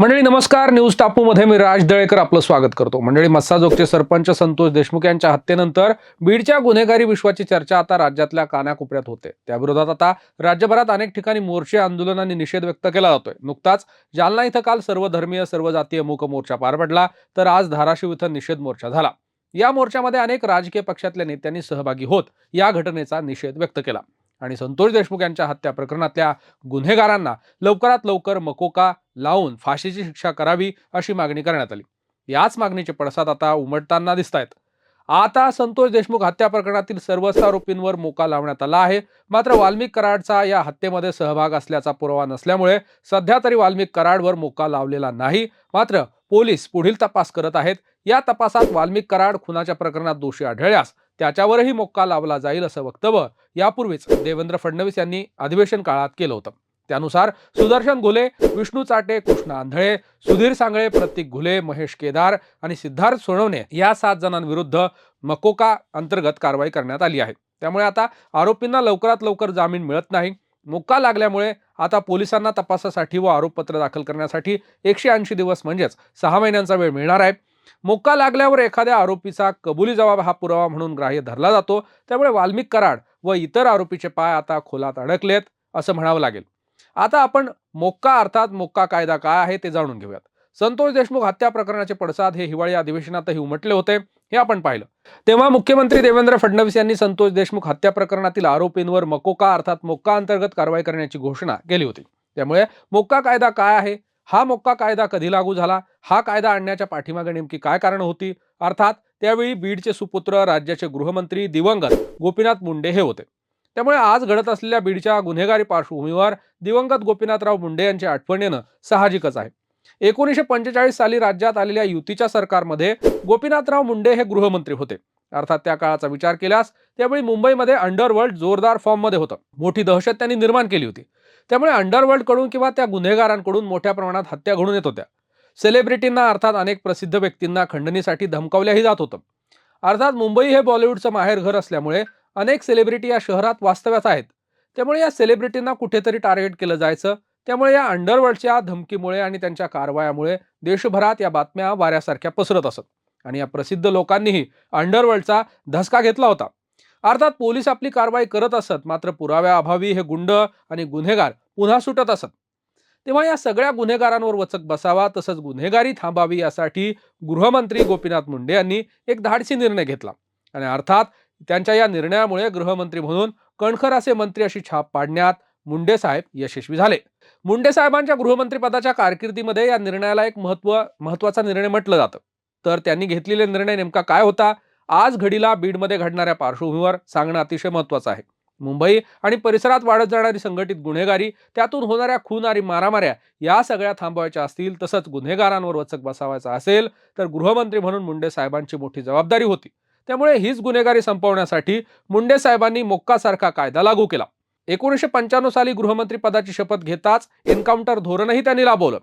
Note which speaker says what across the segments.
Speaker 1: मंडळी नमस्कार. न्यूज टापूमध्ये मी राज दळेकर आपलं स्वागत करतो. मंडळी मस्साजोगचे सरपंच संतोष देशमुख यांच्या हत्येनंतर बीडच्या गुन्हेगारी विश्वाची चर्चा आता राज्यातल्या कानाकोपऱ्यात होते. त्याविरोधात आता राज्यभरात अनेक ठिकाणी मोर्चे आंदोलन आणि निषेध व्यक्त केला जातोय. नुकताच जालना इथं काल सर्व धर्मीय सर्व जातीय मूक मोर्चा पार पडला. तर आज धाराशिव इथं निषेध मोर्चा झाला. या मोर्चामध्ये अनेक राजकीय पक्षातल्या नेत्यांनी सहभागी होत या घटनेचा निषेध व्यक्त केला. आणि संतोष देशमुख यांच्या हत्या प्रकरणातल्या गुन्हेगारांना लवकरात लवकर मकोका लावून फाशीची शिक्षा करावी अशी मागणी करण्यात आली. याच मागणीचे पडसाद आता उमटताना दिसत आहेत आता संतोष देशमुख हत्या प्रकरणातील सर्वच आरोपींवर मोका लावण्यात आला आहे. मात्र वाल्मिक कराडचा या हत्येमध्ये सहभाग असल्याचा पुरावा नसल्यामुळे सध्या तरी वाल्मिक कराडवर मोका लावलेला नाही. मात्र पोलीस पुढील तपास करत आहेत. या तपासात वाल्मिक कराड खुनाच्या प्रकरणात दोषी आढळल्यास त्याच्यावरही मोक्का लावला जाईल असं वक्तव्य यापूर्वीच देवेंद्र फडणवीस यांनी अधिवेशन काळात केलं होतं. त्यानुसार सुदर्शन घुले विष्णू चाटे कृष्ण आंधळे सुधीर सांगळे प्रतीक घुले महेश केदार आणि सिद्धार्थ सोनवणे या सात जणांविरुद्ध मकोका अंतर्गत कारवाई करण्यात आली आहे. त्यामुळे आता आरोपींना लवकरात लवकर जामीन मिळत नाही. मुक्का लागल्यामुळे आता पोलिसांना तपासासाठी व आरोपपत्र दाखल करण्यासाठी एकशे ऐंशी दिवस म्हणजेच सहा महिन्यांचा वेळ मिळणार आहे. मोक्का लागल्यावर एखाद्या आरोपीचा कबुली जबाब हा पुरावा म्हणून ग्राह्य धरला जातो. त्यामुळे वाल्मिक कराड व इतर आरोपीचे पाय आता खोलात अडकलेत असं म्हणावं लागेल. आता आपण मोक्का अर्थात मोक्का कायदा काय आहे ते जाणून घेऊयात. संतोष देशमुख हत्या प्रकरणाचे पडसाद हे हिवाळी अधिवेशनातही उमटले होते हे आपण पाहिलं. तेव्हा मुख्यमंत्री देवेंद्र फडणवीस यांनी संतोष देशमुख हत्या प्रकरणातील आरोपींवर मकोका अर्थात मोक्का अंतर्गत कारवाई करण्याची घोषणा केली होती. त्यामुळे मोक्का कायदा काय आहे? हा मोक्का कायदा कधी लागू झाला? हा कायदा आणण्याच्या पाठीमागे नेमकी काय कारण होती? अर्थात त्यावेळी बीडचे सुपुत्र राज्याचे गृहमंत्री दिवंगत गोपीनाथ मुंडे हे होते. त्यामुळे आज घडत असलेल्या बीडच्या गुन्हेगारी पार्श्वभूमीवर दिवंगत गोपीनाथराव मुंडे यांच्या आठवणीनं साहजिकच आहे. एकोणीसशे पंचेचाळीस साली राज्यात आलेल्या युतीच्या सरकारमध्ये गोपीनाथराव मुंडे हे गृहमंत्री होते. अर्थात त्या काळाचा विचार केल्यास त्यावेळी मुंबईमध्ये अंडरवर्ल्ड जोरदार फॉर्ममध्ये होतं. मोठी दहशत त्यांनी निर्माण केली होती. त्यामुळे अंडरवर्ल्डकडून किंवा त्या गुन्हेगारांकडून मोठ्या प्रमाणात हत्या घडून येत होत्या. सेलिब्रिटींना अर्थात अनेक प्रसिद्ध व्यक्तींना खंडणीसाठी धमकावल्याही जात होतं. अर्थात मुंबई हे बॉलिवूडचं माहेर घर असल्यामुळे अनेक सेलिब्रिटी या शहरात वास्तव्यात आहेत. त्यामुळे या सेलिब्रिटींना कुठेतरी टार्गेट केलं जायचं. त्यामुळे या अंडरवर्ल्डच्या धमकीमुळे आणि त्यांच्या कारवायामुळे देशभरात या बातम्या वाऱ्यासारख्या पसरत असत. आणि या प्रसिद्ध लोकांनीही अंडरवर्ल्डचा धसका घेतला होता. अर्थात पोलीस आपली कारवाई करत असत मात्र पुराव्याअभावी हे गुंड आणि गुन्हेगार पुन्हा सुटत असत. तेव्हा या सगळ्या गुन्हेगारांवर वचक बसावा तसंच गुन्हेगारी थांबावी यासाठी गृहमंत्री गोपीनाथ मुंडे यांनी एक धाडसी निर्णय घेतला. आणि अर्थात त्यांच्या या निर्णयामुळे गृहमंत्री म्हणून कणखर असे मंत्री अशी छाप पाडण्यात मुंडे साहेब यशस्वी झाले. मुंडे साहेबांच्या गृहमंत्रीपदाच्या कारकिर्दीमध्ये या निर्णयाला एक महत्त्व महत्त्वाचा निर्णय म्हटलं जातं. तर त्यांनी घेतलेले निर्णय नेमका काय होता? आज घडीला बीडमध्ये घडणाऱ्या पार्श्वभूमीवर सांगणं अतिशय महत्वाचं आहे. मुंबई आणि परिसरात वाढत जाणारी संघटित गुन्हेगारी त्यातून होणाऱ्या खून आणि मारामाऱ्या या सगळ्या थांबवायच्या असतील तसंच गुन्हेगारांवर वचक बसावायचा असेल तर गृहमंत्री म्हणून मुंडे साहेबांची मोठी जबाबदारी होती. त्यामुळे हीच गुन्हेगारी संपवण्यासाठी मुंडे साहेबांनी मोक्कासारखा कायदा लागू केला. एकोणीसशे पंच्याण्णव साली गृहमंत्री पदाची शपथ घेताच एन्काउंटर धोरणही त्यांनी राबवलं.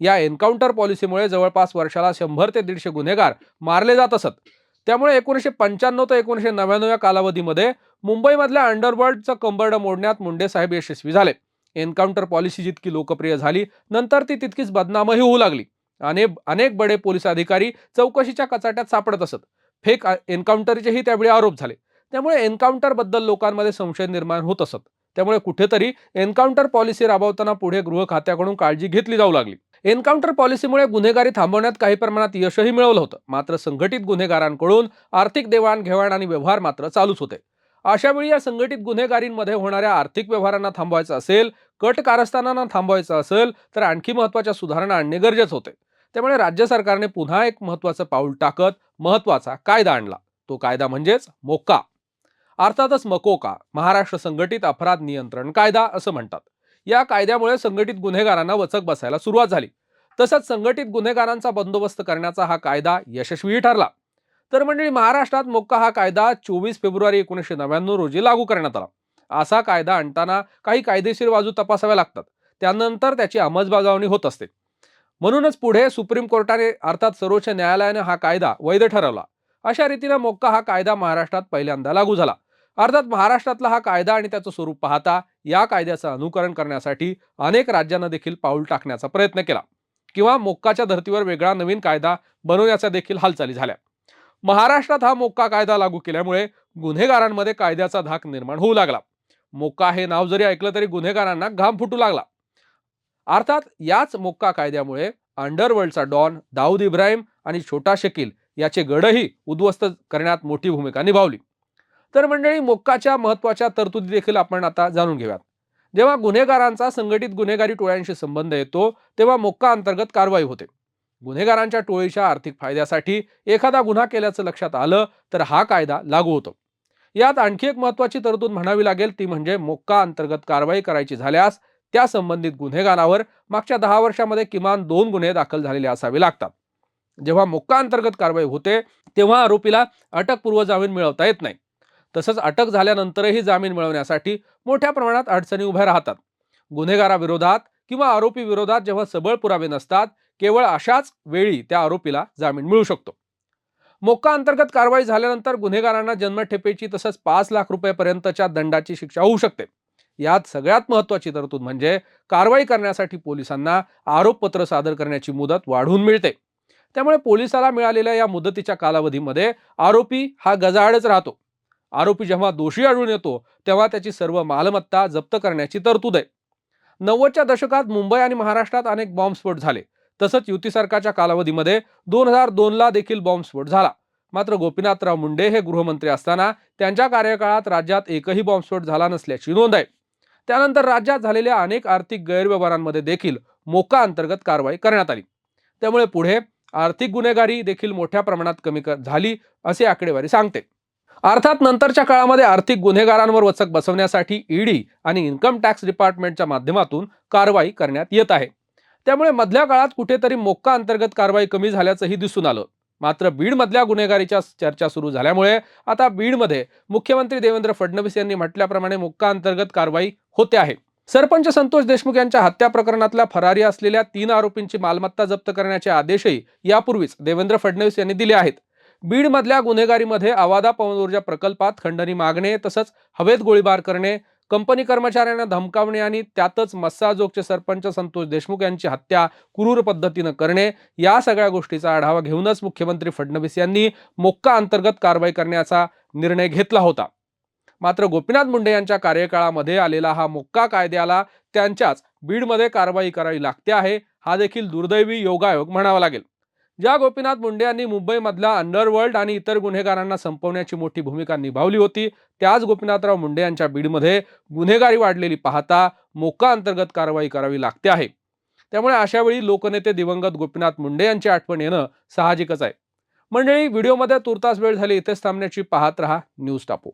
Speaker 1: या एन्काउंटर पॉलिसीमुळे जवळपास वर्षाला शंभर ते दीडशे गुन्हेगार मारले जात असत. त्यामुळे एकोणीसशे पंच्याण्णव ते एकोणीसशे नव्याण्णव या कालावधीमध्ये मुंबईमधल्या अंडरवर्ल्डचं कंबर्ड मोडण्यात मुंडे साहेब यशस्वी झाले. एन्काउंटर पॉलिसी जितकी लोकप्रिय झाली नंतर ती तितकीच बदनामही होऊ लागली. अनेक अनेक बडे पोलीस अधिकारी चौकशीच्या कचाट्यात सापडत असत. फेक एन्काउंटरचेही त्यावेळी आरोप झाले. त्यामुळे एन्काउंटरबद्दल लोकांमध्ये संशय निर्माण होत असत. त्यामुळे कुठेतरी एन्काउंटर पॉलिसी राबवताना पुढे गृह खात्याकडून काळजी घेतली जाऊ लागली. एन्काउंटर पॉलिसीमुळे गुन्हेगारी थांबवण्यात काही प्रमाणात यशही मिळवलं होतं. मात्र संघटित गुन्हेगारांकडून आर्थिक देवाणघेवाण आणि व्यवहार मात्र चालूच होते. अशा वेळी या संघटित गुन्हेगारींमध्ये होणाऱ्या आर्थिक व्यवहारांना थांबवायचं असेल कट कारस्थानांना थांबवायचं असेल तर आणखी महत्त्वाच्या सुधारणा आणणे गरजेचं होते. त्यामुळे राज्य सरकारने पुन्हा एक महत्वाचं पाऊल टाकत महत्त्वाचा कायदा आणला. तो कायदा म्हणजेच मोक्का. अर्थातच मकोका महाराष्ट्र संघटित अपराध नियंत्रण कायदा असं म्हणतात. या कायद्यामुळे संघटित गुन्हेगारांना वचक बसायला सुरुवात झाली. तसंच संघटित गुन्हेगारांचा बंदोबस्त करण्याचा हा कायदा यशस्वीही ठरला. तर मंडळी महाराष्ट्रात मोक्का हा कायदा चोवीस फेब्रुवारी एकोणीसशे नव्याण्णव रोजी लागू करण्यात आला. असा कायदा आणताना काही कायदेशीर बाजू तपासाव्या लागतात. त्यानंतर त्याची अंमलबजावणी होत असते. म्हणूनच पुढे सुप्रीम कोर्टाने अर्थात सर्वोच्च न्यायालयाने हा कायदा वैध ठरवला. अशा रीतीने मोक्का हा कायदा महाराष्ट्रात पहिल्यांदा लागू झाला. अर्थात महाराष्ट्रातला हा कायदा आणि त्याचं स्वरूप पाहता या कायद्याचं अनुकरण करण्यासाठी अनेक राज्यांना देखील पाऊल टाकण्याचा प्रयत्न केला. किंवा मोक्काच्या धर्तीवर वेगळा नवीन कायदा बनवण्याच्या देखील हालचाली झाल्या. महाराष्ट्रात हा मोक्का कायदा लागू केल्यामुळे गुन्हेगारांमध्ये कायद्याचा धाक निर्माण होऊ लागला. मोक्का हे नाव जरी ऐकलं तरी गुन्हेगारांना घाम फुटू लागला. अर्थात याच मोक्का कायद्यामुळे अंडरवर्ल्डचा डॉन दाऊद इब्राहिम आणि छोटा शकील याचे गडही उद्ध्वस्त करण्यात मोठी भूमिका निभावली. तर मंडळी मोक्काच्या महत्त्वाच्या तरतुदी देखील आपण आता जाणून घेऊयात. जेव्हा गुन्हेगारांचा संघटित गुन्हेगारी टोळ्यांशी संबंध येतो तेव्हा मोक्का अंतर्गत कारवाई होते. गुन्हेगारांच्या टोळीच्या आर्थिक फायद्यासाठी एखादा गुन्हा केल्याचं लक्षात आलं तर हा कायदा लागू होतो. यात आणखी एक महत्वाची तरतूद म्हणावी लागेल ती म्हणजे मोक्का अंतर्गत कारवाई करायची झाल्यास त्या संबंधित गुन्हेगारावर मागच्या दहा वर्षामध्ये किमान दोन गुन्हे दाखल झालेले असावे लागतात. जेव्हा मोक्का अंतर्गत कारवाई होते तेव्हा आरोपीला अटकपूर्व जामीन मिळवता येत नाही. तसंच अटक झाल्यानंतरही जामीन मिळवण्यासाठी मोठ्या प्रमाणात अडचणी उभ्या राहतात. गुन्हेगाराविरोधात किंवा आरोपी विरोधात जेव्हा सबळ पुरावे नसतात केवळ अशाच वेळी त्या आरोपीला जामीन मिळू शकतो. मोक्का अंतर्गत कारवाई झाल्यानंतर गुन्हेगारांना जन्मठेपेची तसंच पाच लाख रुपयापर्यंतच्या दंडाची शिक्षा होऊ शकते. यात सगळ्यात महत्वाची तरतूद म्हणजे कारवाई करण्यासाठी पोलिसांना आरोपपत्र सादर करण्याची मुदत वाढवून मिळते. त्यामुळे पोलिसाला मिळालेल्या या मुदतीच्या कालावधीमध्ये आरोपी हा गजाआडच राहतो. आरोपी जेव्हा दोषी आढळून येतो तेव्हा त्याची सर्व मालमत्ता जप्त करण्याची तरतूद आहे. नव्वदच्या दशकात मुंबई आणि महाराष्ट्रात अनेक बॉम्बस्फोट झाले. तसंच युती सरकारच्या कालावधीमध्ये दोन हजार दोनला देखील बॉम्बस्फोट झाला. मात्र गोपीनाथराव मुंडे हे गृहमंत्री असताना त्यांच्या कार्यकाळात राज्यात एकही बॉम्बस्फोट झाला नसल्याची नोंद आहे. त्यानंतर राज्यात झालेल्या अनेक आर्थिक गैरव्यवहारांमध्ये देखील मोका अंतर्गत कारवाई करण्यात आली. त्यामुळे पुढे आर्थिक गुन्हेगारी देखील मोठ्या प्रमाणात कमी झाली असे आकडेवारी सांगते. अर्थात नंतरच्या काळामध्ये आर्थिक गुन्हेगारांवर वचक बसवण्यासाठी ईडी आणि इन्कम टॅक्स डिपार्टमेंटच्या माध्यमातून कारवाई करण्यात येत आहे. त्यामुळे मधल्या काळात कुठेतरी मोक्का अंतर्गत कारवाई कमी झाल्याचंही दिसून आलं. मात्र बीडमधल्या गुन्हेगारीच्या चर्चा सुरू झाल्यामुळे आता बीडमध्ये मुख्यमंत्री देवेंद्र फडणवीस यांनी म्हटल्याप्रमाणे मोक्का अंतर्गत कारवाई होते आहे. सरपंच संतोष देशमुख यांच्या हत्या प्रकरणातल्या फरारी असलेल्या तीन आरोपींची मालमत्ता जप्त करण्याचे आदेशही यापूर्वीच देवेंद्र फडणवीस यांनी दिले आहेत. बीडमधल्या गुन्हेगारीमध्ये आवादा पवन ऊर्जा प्रकल्पात खंडणी मागणे तसंच हवेत गोळीबार करणे कंपनी कर्मचाऱ्यांना धमकावणे आणि त्यातच मस्साजोगचे सरपंच संतोष देशमुख यांची हत्या क्रूर पद्धतीनं करणे या सगळ्या गोष्टीचा आढावा घेऊनच मुख्यमंत्री फडणवीस यांनी मोक्का अंतर्गत कारवाई करण्याचा निर्णय घेतला होता. मात्र गोपीनाथ मुंडे यांच्या कार्यकाळामध्ये आलेला हा मोक्का कायद्याला त्यांच्याच बीडमध्ये कारवाई करावी लागते आहे हा देखील दुर्दैवी योगायोग म्हणावा लागेल. ज्या गोपीनाथ मुंडे यांनी मुंबईमधला अंडरवर्ल्ड आणि इतर गुन्हेगारांना संपवण्याची मोठी भूमिका निभावली होती त्याच गोपीनाथराव मुंडे यांच्या बीडमध्ये गुन्हेगारी वाढलेली पाहता मोक्का अंतर्गत कारवाई करावी लागते आहे. त्यामुळे अशा वेळी लोकनेते दिवंगत गोपीनाथ मुंडे यांची आठवण येणं साहजिकच आहे. मंडळी व्हिडिओमध्ये तुर्तास वेळ झाली इथेच थांबण्याची पाहत रहा न्यूज टापू.